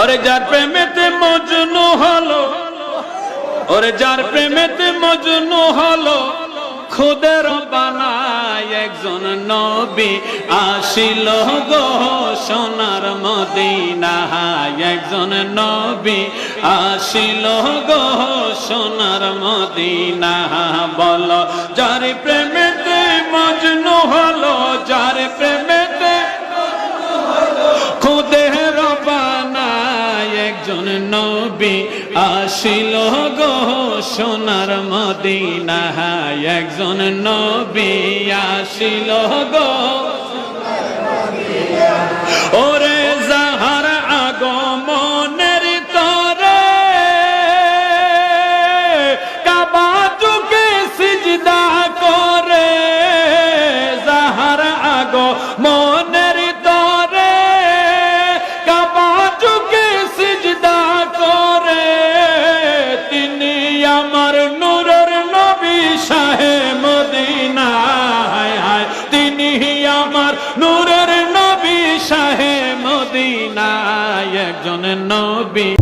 ওরে যার প্রেমেতে মজনু হলো, ওরে যার প্রেমেতে মজনু হলো, খুদের বানায় একজন নবী আসিল গো সোনার মদিনায়। একজন নবী আসিল গো সোনার মদিনা বল, যার প্রেমেতে মজনু হলো, যার প্রেমেতে বানায় একজন নবী আসিল গো সোনার মদিনায় একজন নবী আসিল গো ওরে যাহার আগমনের তরে কাবা সিজদা করে। যাহার আগমনের নূরের নবী শাহে মদিনা একজন নবী।